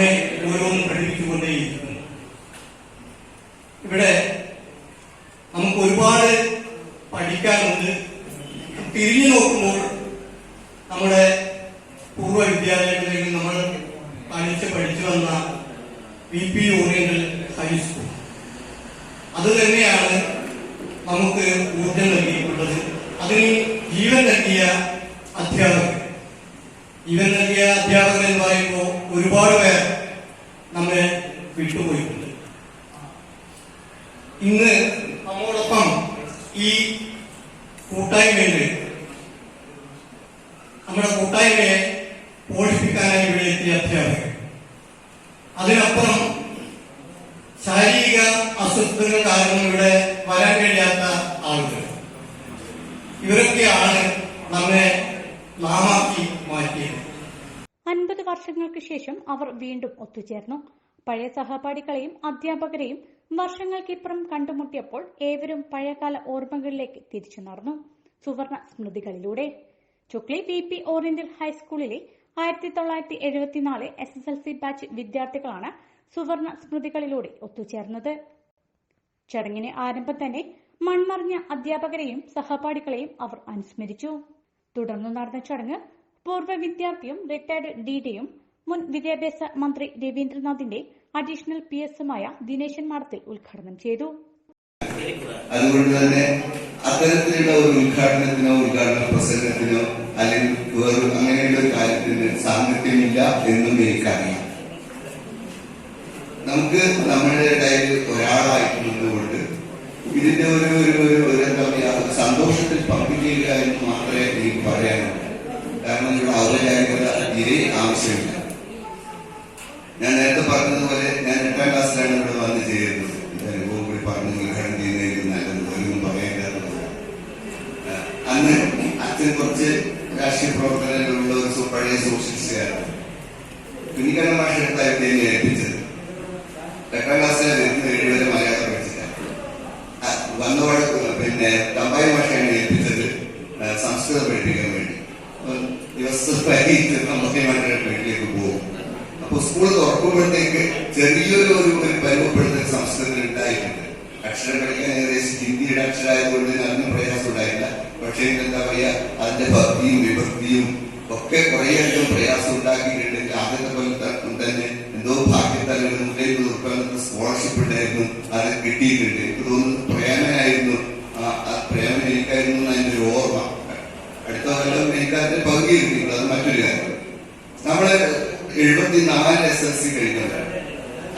നമ്മെ ഓരോന്നും പഠിപ്പിച്ചുകൊണ്ടേയിരിക്കുന്നു ഇവിടെ നമുക്ക് ഒരുപാട് പഠിക്കാനുണ്ട് തിരിഞ്ഞു നോക്കുമ്പോൾ നമ്മുടെ പൂർവ വിദ്യാലയങ്ങളിൽ നമ്മൾ പഠിച്ച് പഠിച്ചു വന്ന വി പി ഓറിയന്റൽ ഹൈസ്കൂൾ അത് തന്നെയാണ് നമുക്ക് ഊർജം നൽകിയിട്ടുള്ളത് അതിന് ജീവൻ നൽകിയ അധ്യാപകർ ജീവൻ നൽകിയ അധ്യാപകർ എന്ന് പറയുമ്പോൾ ഒരുപാട് പേർ നമ്മെ വിട്ടുപോയിട്ടുണ്ട് ഇന്ന് നമ്മോടൊപ്പം ഈ കൂട്ടായ്മയിൽ നമ്മുടെ കൂട്ടായ്മയെ പോഷിപ്പിക്കാനായി ഇവിടെ എത്തിയ അധ്യാപകർ അതിനപ്പുറം ശാരീരിക അസ്വസ്ഥതകൾ കാരണം ഇവിടെ വരാൻ കഴിയാത്ത ആളുകൾ. ഇവരൊക്കെയാണ് നമ്മെ നാമാക്കി മാറ്റിയത്. അൻപത് വർഷങ്ങൾക്ക് ശേഷം അവർ വീണ്ടും ഒത്തുചേർന്നു. പഴയ സഹപാഠികളെയും അധ്യാപകരെയും വർഷങ്ങൾക്കിപ്പുറം കണ്ടുമുട്ടിയപ്പോൾ ഏവരും പഴയകാല ഓർമ്മകളിലേക്ക് തിരിച്ചു നടന്നു. സുവർണ സ്മൃതികളിലൂടെ. ചുക്ലി വി പി ഓറിയന്റൽ ഹൈസ്കൂളിലെ ആയിരത്തി തൊള്ളായിരത്തി എഴുപത്തിനാല് S S L C batch വിദ്യാർത്ഥികളാണ് സുവർണ സ്മൃതികളിലൂടെ ഒത്തുചേർന്നത്. ചടങ്ങിന് ആരംഭം തന്നെ മൺമറിഞ്ഞ അധ്യാപകരെയും സഹപാഠികളെയും അവർ അനുസ്മരിച്ചു. തുടർന്ന് നടന്ന ചടങ്ങ് പൂർവ വിദ്യാർത്ഥിയും റിട്ടയർഡ് ഡിഡിയും മുൻ വിദ്യാഭ്യാസ മന്ത്രി രവീന്ദ്രനാഥിന്റെ അഡീഷണൽ പി എസുമായ ദിനേശൻ മാർത്തിൽ ഉദ്ഘാടനം ചെയ്തു. അതുകൊണ്ട് തന്നെ അത്തരത്തിലുള്ള ഒരു ഉദ്ഘാടനത്തിനോ ഉദ്ഘാടന പ്രസംഗത്തിനോ അല്ലെങ്കിൽ വേറെ അങ്ങനെയുള്ള ഒരു കാര്യത്തിന് സാന്നിധ്യമില്ല എന്നും എനിക്കറിയാം. നമുക്ക് നമ്മുടെ ഇടയിൽ ഒരാളായിട്ടുള്ളതുകൊണ്ട് ഇതിന്റെ ഒരു ഒരു എന്താ പറയുക സന്തോഷത്തിൽ പങ്കുചെയ്യുക എന്ന് മാത്രമേ എനിക്ക് പറയാനുള്ളൂ. കാരണം ഇവിടെ ഔപചാരികത ഇതേ ആവശ്യമില്ല. പറഞ്ഞതുപോലെ ഞാൻ എട്ടാം ക്ലാസ്സിലാണ് ഇവിടെ വന്ന് ചെയ്യുന്നത് അനുഭവം കൂടി പറഞ്ഞ് ഉദ്ഘാടനം ചെയ്യുന്നതായിരിക്കും നല്ലത് ഒന്നും പറയേണ്ടത് അന്ന് അച്ഛൻ കുറച്ച് രാഷ്ട്രീയ പ്രവർത്തനങ്ങളുള്ള ഒരു പഴയ സോഷ്യലിസ്റ്റുകാരാണ്. കുഞ്ഞിക്കണ്ണ ഭാഷ എടുത്തായിരുന്നു എന്നെ ഏൽപ്പിച്ചത്. എട്ടാം ക്ലാസ്സിലെ വരുന്ന ഏഴ് വരെ മലയാളം പഠിച്ചിട്ടാണ് വന്നപാട് പിന്നെ തമ്പായി ഭാഷയാണ് ഏൽപ്പിച്ചത് സംസ്കൃതം പഠിപ്പിക്കാൻ വേണ്ടി. ദിവസമായി മുസ്ലിമാരുടെ വീട്ടിലേക്ക് പോകും. അപ്പൊ സ്കൂൾ തുറക്കുമ്പോഴത്തേക്ക് ചെറിയൊരു ഒരു ഒരു സംസ്കൃതം ഉണ്ടായിട്ടുണ്ട്. അക്ഷരം പഠിക്കാൻ ഏകദേശം ഹിന്ദിയുടെ അക്ഷരമായതുകൊണ്ട് അതിന് പ്രയാസം ഉണ്ടായില്ല പക്ഷേ എന്താ പറയാ അതിന്റെ ഭക്തിയും വിഭക്തിയും ഒക്കെ കുറേയധികം പ്രയാസം ഉണ്ടാക്കിയിട്ടുണ്ട്. ആദ്യത്തെ കൊല്ലത്തും തന്നെ എന്തോ ഭാഗ്യത്താൽ ഉറുപ്പ്യ സ്കോളർഷിപ്പ് ഉണ്ടായിരുന്നു. അത് കിട്ടിയിട്ടുണ്ട്. എനിക്ക് തോന്നുന്നു പ്രേമനായിരുന്നു. പ്രേമൻ എനിക്കായിരുന്നു അതിന്റെ ഒരു ഓർമ്മ. അടുത്ത കൊല്ലം എനിക്ക് അതിന്റെ പകുതി കിട്ടിയിട്ടുള്ളത് അത് മറ്റൊരു കാര്യം. നമ്മൾ എഴുപത്തിനാല് എസ് എൽ സി കഴിഞ്ഞതാണ്.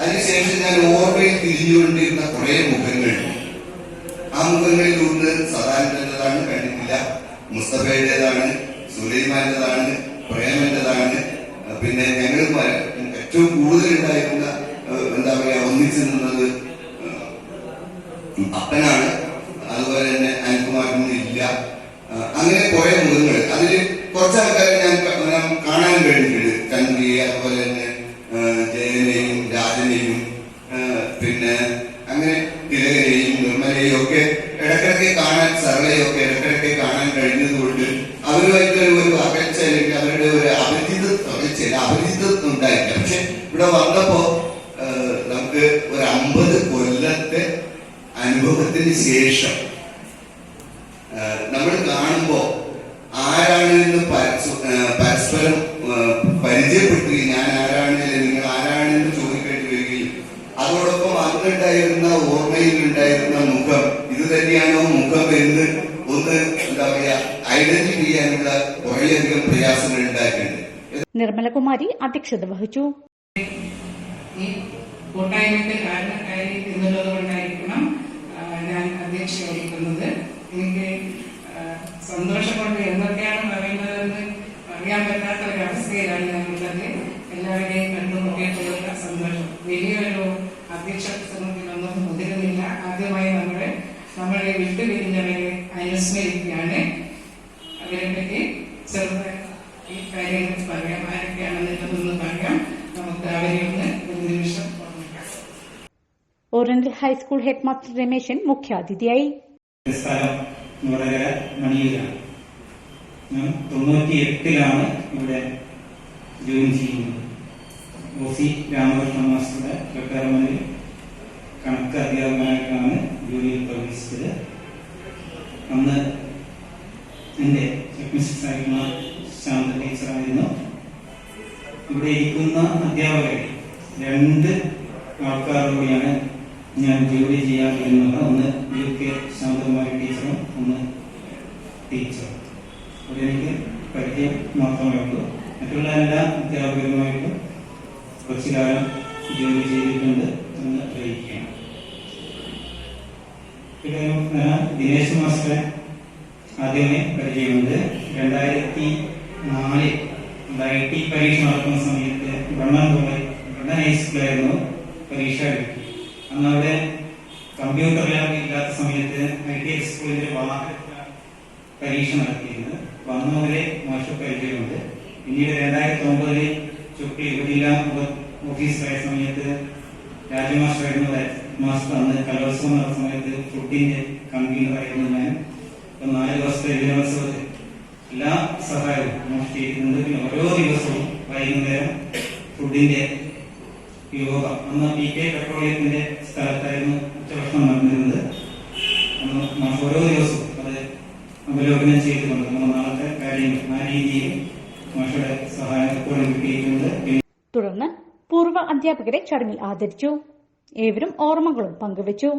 അതിനുശേഷം ഞാൻ ഓർമ്മയിൽ തിരിഞ്ഞുകൊണ്ടിരുന്ന കുറെ മുഖങ്ങൾ. ആ മുഖങ്ങളിൽ ഒന്ന് സദാനന്ദന്റെതാണ് കണ്ടിട്ടില്ല. മുസ്തഫയുടേതാണ് സുലൈമാന്റേതാണ് പ്രേമന്റേതാണ് പിന്നെ ഞങ്ങൾ ഏറ്റവും കൂടുതൽ ഉണ്ടായിരുന്ന എന്താ പറയാ ഒന്നിച്ചു നിന്നത് അപ്പനാണ്. അതുപോലെ തന്നെ അനിൽകുമാറിന് ഇല്ല. അങ്ങനെ കുറെ മുഖങ്ങൾ. അതിൽ കുറച്ച് ആൾക്കാരെ ഞാൻ കാണാൻ കഴിഞ്ഞിട്ടുണ്ട്. ചന്ദ്രിയെ അതുപോലെ തന്നെ ജയനെയും രാജനെയും പിന്നെ അങ്ങനെ തിലകനെയും നിർമ്മലയും ഒക്കെ ഇടക്കിടക്ക് കാണാൻ സർവയും ഒക്കെ ഇടക്കിടക്ക് കാണാൻ കഴിഞ്ഞതുകൊണ്ട് അവരുമായിട്ട് ഒരു അകൽച്ച അല്ലെങ്കിൽ അവരുടെ ഒരു അപരിചിതത്വം ചില അപരിചിതത്വം ഉണ്ടായില്ല പക്ഷെ ഇവിടെ വന്നപ്പോ നമുക്ക് ഒരു അമ്പത് കൊല്ലത്തെ അനുഭവത്തിന് ശേഷം നമ്മൾ കാണുമ്പോ ആരാണ് എന്ന് പരസ്പരം പരിചയപ്പെടുകയും ഞാൻ ആരാണ് അല്ലെങ്കിൽ നിങ്ങൾ ആരാണ് എന്ന് ചോദിക്കേണ്ടി വരികയും അതോടൊപ്പം അന്നുണ്ടായിരുന്ന ഓർമ്മയിൽ ഉണ്ടായിരുന്ന മുഖം ഇത് തന്നെയാണോ മുഖം എന്ന് ഒന്ന് എന്താ പറയാ ഐഡന്റിഫൈ ചെയ്യാനുള്ള കുറേയധികം പ്രയാസങ്ങൾ ഉണ്ടായിട്ടുണ്ട്. നിർമ്മലകുമാരി അധ്യക്ഷത വഹിച്ചു. ഈ കൂട്ടായ്മയ്ക്ക് കാരണക്കാരി എന്നുള്ളത് കൊണ്ടായിരിക്കണം ഞാൻ അധ്യക്ഷ വഹിക്കുന്നത്. എനിക്ക് സന്തോഷമുണ്ട് സന്തോഷം കൊണ്ട് എന്തൊക്കെയാണ് അവസ്ഥയിലാണ് ഞാനുള്ളത് എല്ലാവരെയും കണ്ടുമുട്ടിയിട്ടുള്ള സന്തോഷം. വലിയൊരു അധ്യക്ഷ പ്രസംഗത്തിനൊന്നും മുതിരുന്നില്ല. ആദ്യമായി നമ്മുടെ നമ്മളെ വിട്ടുപിരിഞ്ഞവരെ അനുസ്മരിക്കുകയാണ്. അവരെ പറ്റി ചെറുതായി ഈ കാര്യങ്ങൾ പറയാം. ആരൊക്കെയാണെന്നുള്ളതൊന്ന് പറയാം. നമുക്ക് അവരെ ഒന്ന് ഒരു നിമിഷം oriental high school head master Rameshan മുഖ്യാതിഥിയായി. സ്ഥലം വടകര മണിയിലാണ് ഞാൻ തൊണ്ണൂറ്റി എട്ടിലാണ് ഇവിടെ ജോയിൻ ചെയ്യുന്നത് ഒ സി രാമകൃഷ്ണ മാസ്റ്ററുടെ റിട്ടയർമെന്റിൽ കണക്ക് അധ്യാപകനായിട്ടാണ് ജോലിയിൽ പ്രവേശിച്ചത്. അന്ന് എന്റെ ഹെഡ്മിസ്ട്രസ് ആയിരുന്ന ശാന്ത ടീച്ചറായിരുന്നു. ഇവിടെ ഇരിക്കുന്ന അധ്യാപകരെ രണ്ട് ആൾക്കാരോടെയാണ് ഞാൻ ജോലി ചെയ്യാൻ വരുന്നത്. ഒന്ന് യു കെ ശാന്തകുമാരി ടീച്ചറും ഒന്ന് ടീച്ചറും. അവിടെ എനിക്ക് പരിചയം മാത്രമേ ഉള്ളൂ. മറ്റുള്ള എല്ലാ അധ്യാപകരുമായിട്ടും കുറച്ചു കാലം ജോലി ചെയ്തിട്ടുണ്ട് എന്ന് അറിയിക്കുകയാണ്. പിന്നെ ദിനേശ് മാസ്റ്റർ ആദ്യമേ പരിചയമുണ്ട്. രണ്ടായിരത്തി നാലിൽ ഐ ടി പരീക്ഷ നടക്കുന്ന സമയത്ത് ബ്രണ്ണൻ കോളേജ് ബ്രണ്ണൻ ഹൈസ്കൂളായിരുന്നു പരീക്ഷ എടുക്കുക അന്ന് അവിടെ കമ്പ്യൂട്ടർ ലാബ് ഇല്ലാത്ത സമയത്ത് ഐ ടി സ്കൂളിന്റെ വാഹനത്തിലാണ് പരീക്ഷ നടത്തിയിരുന്നത്. വന്നവരെ മുതലേ മോശ പരിചയമുണ്ട്. പിന്നീട് രണ്ടായിരത്തി ചുക്കി ഉപജില്ലാ ഉപ- ഓഫീസറായ സമയത്ത് രാജമാസ്റ്ററായിരുന്നു മാസ്റ്റർ കലോത്സവം നടന്ന സമയത്ത് ഫുഡിന്റെ കമ്പനി പറയുന്നത് ഞാൻ. ഇപ്പൊ നാല് ദിവസത്തെ ദിനോത്സവത്തിൽ എല്ലാ സഹായവും ചെയ്തിട്ടുണ്ട് പിന്നെ ഓരോ ദിവസവും വൈകുന്നേരം ഫുഡിന്റെ യോഗം. അന്ന് പി കെ പെട്രോളിയത്തിന്റെ സ്ഥലത്തായിരുന്നു ഉച്ചഭക്ഷണം നടന്നിരുന്നത്. ഓരോ ദിവസവും അത് അവലോകനം ചെയ്തുകൊണ്ട് നമ്മുടെ നാളത്തെ കാര്യങ്ങൾ ആ രീതിയിൽ തുടർന്ന് പൂർവ അധ്യാപകരെ ചടങ്ങിൽ ആദരിച്ചു. ഏവരും ഓർമ്മകളും പങ്കുവച്ചു.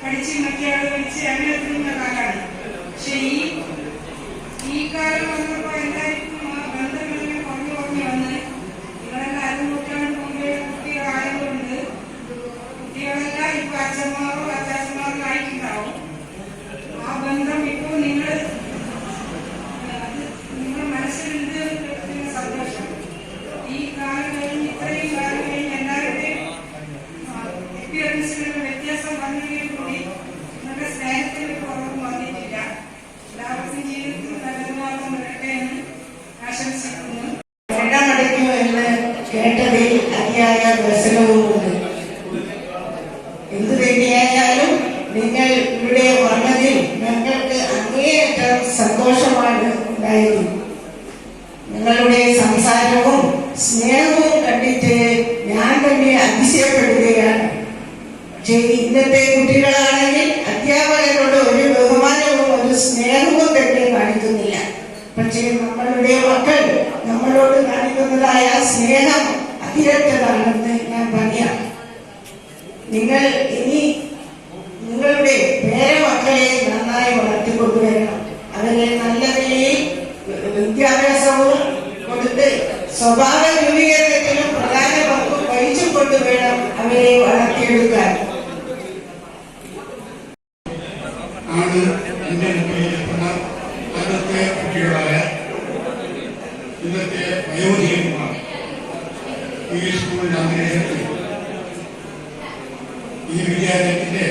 പഠിച്ച് മറ്റേയാൾ പഠിച്ച് അങ്ങനെ എത്തുന്ന കാലാണ് പക്ഷെ ഈ ഈ കാലം വന്നപ്പോ എന്താ മക്കൾ നമ്മളോട് കാണിക്കുന്നതായ സ്നേഹം അതിരറ്റതാണെന്ന് ഞാൻ പറയാം. നിങ്ങൾ ഇനി നിങ്ങളുടെ പേരമക്കളെ നന്നായി വളർത്തിക്കൊണ്ടുവരണം. അവരെ നല്ല നിലയിൽ വിദ്യാഭ്യാസവും കൊടുത്ത് സ്വഭാവ രൂപീകരണത്തിലും പ്രധാന പങ്ക് വഹിച്ചുകൊണ്ട് വേണം അവരെ വളർത്തിയെടുക്കാൻ. ആണ് ഇന്നത്തെ വയോധികന്മാർ ഈ സ്കൂളിന്റെ അന്തരീക്ഷത്തിൽ ഈ വിദ്യാലയത്തിന്റെ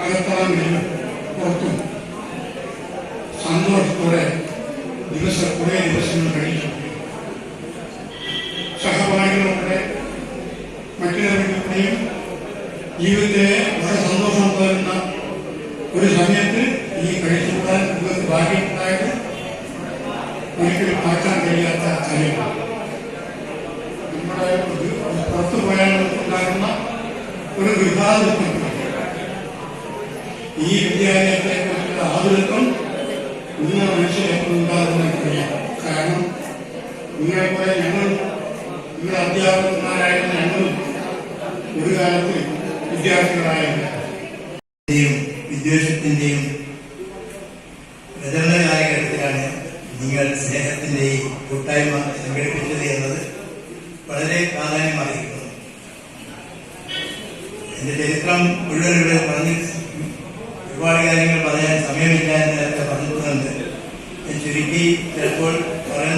അകത്തളങ്ങളിലും പുറത്തും സന്തോഷത്തോടെ ദിവസം കുറെ ദിവസങ്ങൾ കഴിച്ചു സഹപാഠികളുടെ മറ്റുള്ളവരുടെയും ജീവിതത്തിലെ വളരെ സന്തോഷം പകരുന്ന ഒരു സമയത്ത് ഈ കഴിച്ചുകൂടാൻ നിങ്ങൾക്ക് ഭാഗ്യമുണ്ടായത് ഒരിക്കലും മാറ്റാൻ കഴിയാത്ത കാര്യമാണ് നമ്മുടെ പുറത്തു പോയാൽ ഒരു വിഭാഗത്വം ഈ വിദ്യാലയത്തെ കുറിച്ചുള്ള ആതുരത്വം ഇന്ന് മനുഷ്യരെപ്പോൾ ഉണ്ടാകുന്ന കാരണം നിങ്ങളെ പോലെ ഞങ്ങൾ നിങ്ങളുടെ അധ്യാപകന്മാരായിരുന്ന ഞങ്ങളും ഒരു കാലത്ത് വിദ്യാർത്ഥികളായിരുന്നു വിദ്വേഷത്തിന്റെയും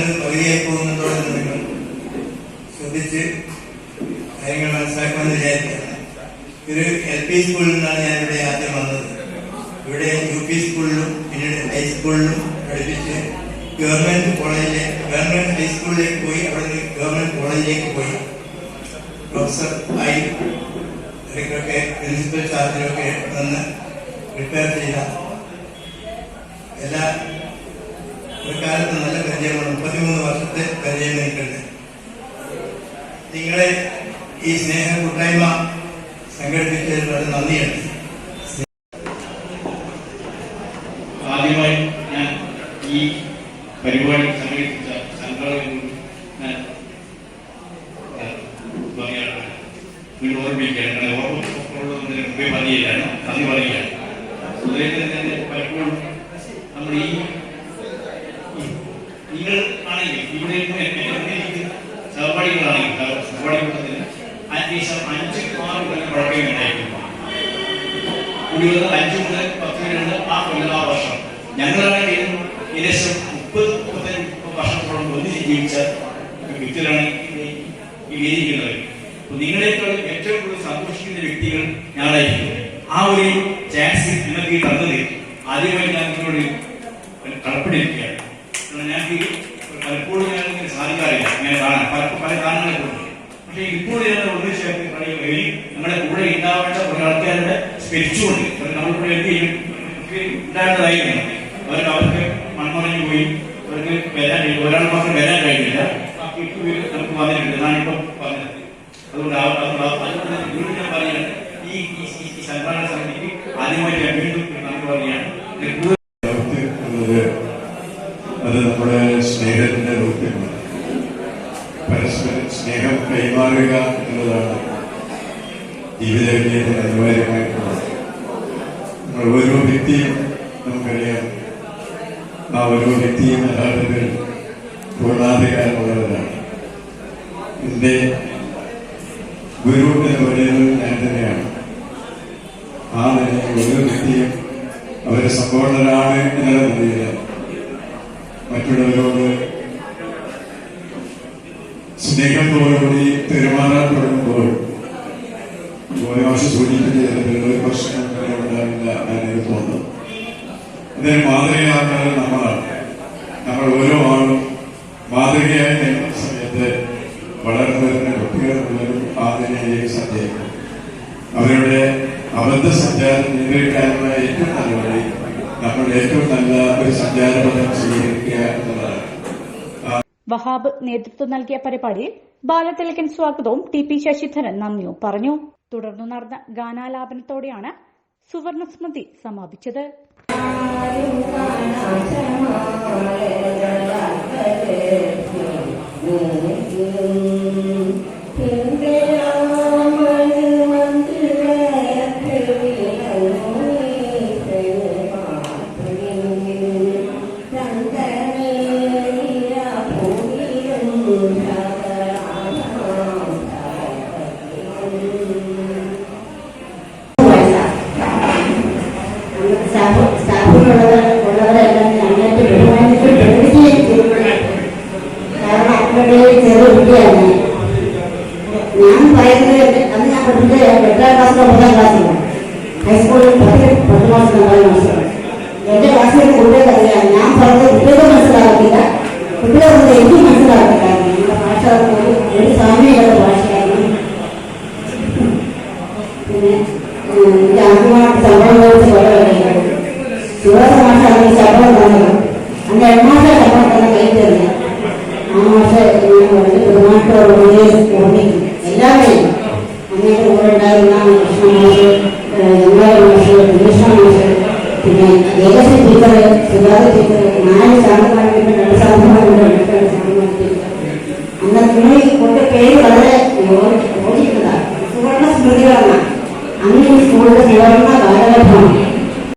പറയുന്നത് പകുതിയായി പോകുന്നതോടെ നിങ്ങൾ ശ്രദ്ധിച്ച് കാര്യങ്ങൾ മനസ്സിലാക്കുമെന്ന് വിചാരിക്കുകയാണ്. ഒരു എൽ പി സ്കൂളിൽ നിന്നാണ് ഞാൻ ഇവിടെ ആദ്യം വന്നത്. ഇവിടെ യു പി സ്കൂളിലും പിന്നീട് ഹൈസ്കൂളിലും പഠിപ്പിച്ച് ഗവൺമെന്റ് കോളേജിലെ ഗവൺമെന്റ് ഹൈസ്കൂളിലേക്ക് പോയി അവിടെ ഗവൺമെന്റ് കോളേജിലേക്ക് പോയി. പ്രൊഫസർ ആയി ഇടയ്ക്കൊക്കെ പ്രിൻസിപ്പൽ ചാർജിലൊക്കെ നിന്ന് റിപ്പയർ ചെയ്ത എല്ലാ ഒരു കാലത്ത് നല്ല പരിചയമാണ്. മുപ്പത്തിമൂന്ന് വർഷത്തെ പരിചയം എനിക്കുണ്ട്. നിങ്ങളെ ഈ സ്നേഹ കൂട്ടായ്മ സംഘടിപ്പിച്ചതിൽ വളരെ നന്ദിയുണ്ട് ആദ്യമായി ഞാൻ ഈ പരിപാടി സംഘടിപ്പിച്ച സംഘടനയിൽ ഞാൻ ഏഹ്, പറയുകയാണ് വീണ്ടും ഓർമ്മിക്കുകയാണ് അങ്ങനെ ഓർമ്മ മുമ്പേ പറയുകയാണ് നന്ദി പറയുകയാണ് അതുപോലെ തന്നെ പലപ്പോഴും നമ്മൾ ഈ ഈ- നിങ്ങൾ ആണെങ്കിൽ ഇവിടെ സഹപാഠികളാണെങ്കിൽ സഹപാഠികളത്തിൽ അന്വേഷണം അഞ്ച് ആറ് കൊല്ലം പഴക്കം ഉണ്ടായിരുന്നു കുടിവെള്ളം അഞ്ചു മുതൽ പത്ത് വരെയുള്ള ആ കൊല്ലം ആ വർഷം ഞങ്ങളാണെങ്കിൽ ഏകദേശം മുപ്പത് മുപ്പത്തഞ്ച് വർഷത്തോളം ഒന്നിച്ച് ജീവിച്ച വ്യക്തികളാണ് ഈ- വേദിക്കുന്നത് നിങ്ങളെക്കാൾ ഏറ്റവും കൂടുതൽ സന്തോഷിക്കുന്ന വ്യക്തികൾ ഞങ്ങളായിരിക്കും. ആ ഒരു ചാൻസ് നിങ്ങൾക്ക് തന്നത് ആദ്യമായി ഞാൻ നിങ്ങളോട് കടപ്പെട്ടിരിക്കുകയാണ് കാരണം ഈ പലപ്പോഴും ഞാൻ സാധിക്കാറില്ല. ഇങ്ങനെ കാണാൻ പല പല കാരണങ്ങളെ കൊണ്ട്. പക്ഷേ ഇപ്പോൾ ഞാൻ ഒന്നിച്ച് പറയുകയും ഞങ്ങളുടെ കൂടെ ഉണ്ടാവേണ്ട ഒരാൾക്കാരുടെ സ്പിരിച്ചുണ്ട് നമ്മളിവിടെ എന്ത് ചെയ്യും ഉണ്ടാകേണ്ടതായിരുന്നു അവർക്ക് മൺമറഞ്ഞു പോയി അവർക്ക് വരാൻ കഴിയും ഒരാൾ മാത്രം വരാൻ കഴിയില്ല നമുക്ക് വന്നിട്ടുണ്ട്. ഞാനിപ്പോ പറഞ്ഞത്. അതുകൊണ്ട് അതുകൊണ്ട് ഞാൻ പറയുകയാണ് ഈ ഈ- സംഘാടന സമിതിക്ക് ആദ്യമായിട്ട് വീണ്ടും നമുക്ക് പറയാണ് അത് നമ്മുടെ സ്നേഹത്തിന്റെ ദൗത്യമാണ് പരസ്പരം സ്നേഹം കൈമാറുക എന്നതാണ് ജീവിത വിജയത്തിന് അനിവാര്യമായിട്ടുള്ളത് നമ്മൾ ഓരോ വ്യക്തിയും നമുക്കറിയാം ആ ഓരോ വ്യക്തിയും യഥാർത്ഥത്തിൽ പൂർണാധികാരമുള്ളവരാണ് എന്റെ ഗുരു എന്ന് ഞാൻ തന്നെയാണ്. ആ നിലയിൽ ഓരോ വ്യക്തിയും അവരെ സമ്പൂർണരാണ് എന്നുള്ള നിലയിൽ മറ്റുള്ളവരോട് സ്നേഹത്തോടുകൂടി പെരുമാറാൻ തുടങ്ങുമ്പോൾ ഗോയാശ സൂചിപ്പിച്ചതിൽ ഒരു പ്രശ്നം ഉണ്ടാവില്ല എന്നെനിക്ക് തോന്നുന്നു അതിന് മാതൃകയാക്കുന്നത് നമ്മളാണ്. നമ്മൾ ഓരോ ഏറ്റവും നല്ല ഒരു സഞ്ചാരപഥം സ്വീകരിക്കുക വഹാബ് നേതൃത്വം നൽകിയ പരിപാടിയിൽ ബാലതിലകൻ സ്വാഗതവും ടി പി ശശിധരൻ നന്ദിയും പറഞ്ഞു. തുടർന്ന് നടന്ന ഗാനാലാപനത്തോടെയാണ് സുവർണസ്മൃതി സമാപിച്ചത്. అందరి కొట్టే పేరు వదలే కూడా నివారణ దాదాపు